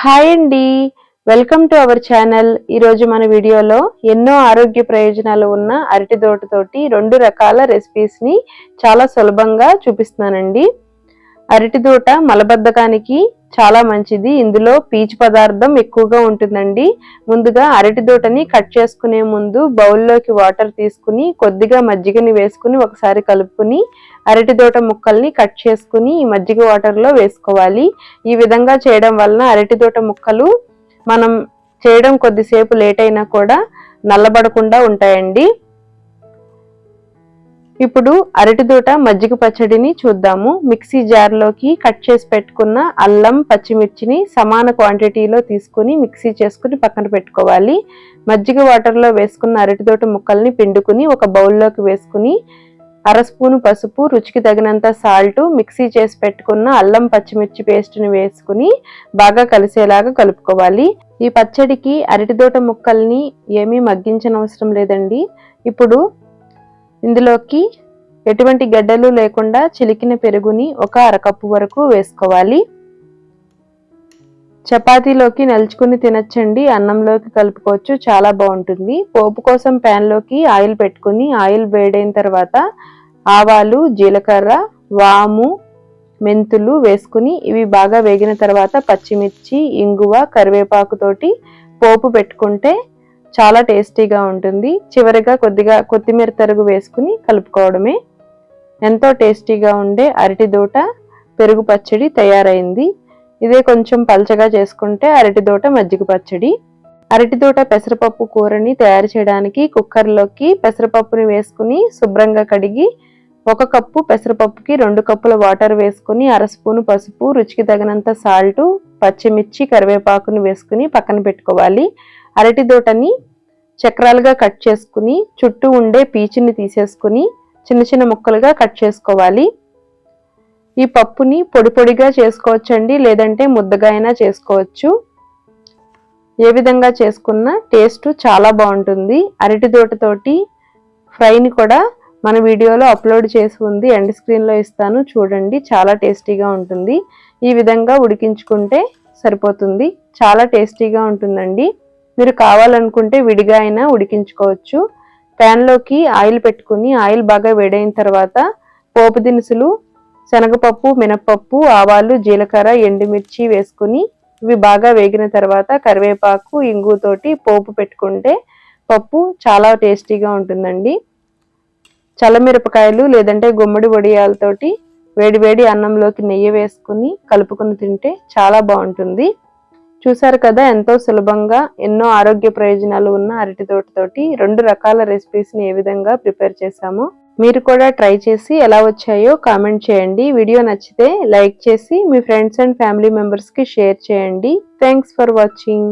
Hi అండి. Welcome to our channel ఈరోజు మన వీడియోలో ఎన్నో ఆరోగ్య ప్రయోజనాలు ఉన్న అరటి తోటతోటి రెండు రకాల రెసిపీస్ని చాలా సులభంగా చూపిస్తున్నానండి. అరటి తోట మలబద్ధకానికి చాలా మంచిది. ఇందులో పీచు పదార్థం ఎక్కువగా ఉంటుందండి. ముందుగా అరటి దూటని కట్ చేసుకునే ముందు బౌల్లోకి వాటర్ తీసుకుని కొద్దిగా మజ్జిగని వేసుకుని ఒకసారి కలుపుకుని అరటి దూట ముక్కల్ని కట్ చేసుకుని ఈ మజ్జిగ వాటర్లో వేసుకోవాలి. ఈ విధంగా చేయడం వలన అరటి దూట ముక్కలు మనం చేయడం కొద్దిసేపు లేట్ అయినా కూడా నల్లబడకుండా ఉంటాయండి. ఇప్పుడు అరటిదూట మజ్జిగ పచ్చడిని చూద్దాము. మిక్సీ జార్లోకి కట్ చేసి పెట్టుకున్న అల్లం పచ్చిమిర్చిని సమాన క్వాంటిటీలో తీసుకుని మిక్సీ చేసుకుని పక్కన పెట్టుకోవాలి. మజ్జిగ వాటర్లో వేసుకున్న అరటిదోట ముక్కల్ని పిండుకుని ఒక బౌల్లోకి వేసుకుని అర స్పూను పసుపు రుచికి తగినంత సాల్ట్ మిక్సీ చేసి పెట్టుకున్న అల్లం పచ్చిమిర్చి పేస్ట్ని వేసుకుని బాగా కలిసేలాగా కలుపుకోవాలి. ఈ పచ్చడికి అరటిదోట ముక్కల్ని ఏమీ మగ్గించనవసరం లేదండి. ఇప్పుడు ఇందులోకి ఎటువంటి గడ్డలు లేకుండా చిలికిన పెరుగుని ఒక అరకప్పు వరకు వేసుకోవాలి. చపాతీలోకి నలుచుకుని తినచ్చండి అన్నంలోకి కలుపుకోవచ్చు చాలా బాగుంటుంది. పోపు కోసం ప్యాన్లోకి ఆయిల్ పెట్టుకుని ఆయిల్ వేడైన తర్వాత ఆవాలు జీలకర్ర వాము మెంతులు వేసుకుని ఇవి బాగా వేగిన తర్వాత పచ్చిమిర్చి ఇంగువ కరివేపాకుతోటి పోపు పెట్టుకుంటే చాలా టేస్టీగా ఉంటుంది. చివరిగా కొద్దిగా కొత్తిమీర తరుగు వేసుకుని కలుపుకోవడమే. ఎంతో టేస్టీగా ఉండే అరటి దూట పెరుగు పచ్చడి తయారైంది. ఇదే కొంచెం పల్చగా చేసుకుంటే అరటి దోట మజ్జిగ పచ్చడి. అరటి దూట పెసరపప్పు కూరని తయారు చేయడానికి కుక్కర్లోకి పెసరపప్పుని వేసుకుని శుభ్రంగా కడిగి ఒక కప్పు పెసరపప్పుకి రెండు కప్పుల వాటర్ వేసుకుని అర స్పూను పసుపు రుచికి తగినంత సాల్టు పచ్చిమిర్చి కరివేపాకుని వేసుకుని పక్కన పెట్టుకోవాలి. అరటి దోటని చక్రాలుగా కట్ చేసుకుని చుట్టూ ఉండే పీచుని తీసేసుకుని చిన్న చిన్న ముక్కలుగా కట్ చేసుకోవాలి. ఈ పప్పుని పొడి పొడిగా చేసుకోవచ్చండి లేదంటే ముద్దగా అయినా చేసుకోవచ్చు. ఏ విధంగా చేసుకున్నా టేస్ట్ చాలా బాగుంటుంది. అరటి దోటతోటి ఫ్రైని కూడా మన వీడియోలో అప్లోడ్ చేసి ఉంది ఎండ్ స్క్రీన్లో ఇస్తాను. చూడండి చాలా టేస్టీగా ఉంటుంది. ఈ విధంగా ఉడికించుకుంటే సరిపోతుంది. చాలా టేస్టీగా ఉంటుందండి. మీరు కావాలనుకుంటే విడిగా అయినా ఉడికించుకోవచ్చు. ప్యాన్లోకి ఆయిల్ పెట్టుకుని ఆయిల్ బాగా వేడైన తర్వాత పోపు దినుసులు శనగపప్పు మినపప్పు ఆవాలు జీలకర్ర ఎండుమిర్చి వేసుకుని ఇవి బాగా వేగిన తర్వాత కరివేపాకు ఇంగుతోటి పోపు పెట్టుకుంటే పప్పు చాలా టేస్టీగా ఉంటుందండి. చల్లమిరపకాయలు లేదంటే గుమ్మడి వడియాలతోటి వేడి వేడి అన్నంలోకి నెయ్యి వేసుకుని కలుపుకుని తింటే చాలా బాగుంటుంది. చూసారు కదా ఎంతో సులభంగా ఎన్నో ఆరోగ్య ప్రయోజనాలు ఉన్న అరటి తోటతోటి రెండు రకాల రెసిపీస్ని ఏ విధంగా ప్రిపేర్ చేశామో మీరు కూడా ట్రై చేసి ఎలా వచ్చాయో కామెంట్ చేయండి. వీడియో నచ్చితే లైక్ చేసి మీ ఫ్రెండ్స్ అండ్ ఫ్యామిలీ మెంబర్స్కి షేర్ చేయండి. Thanks for watching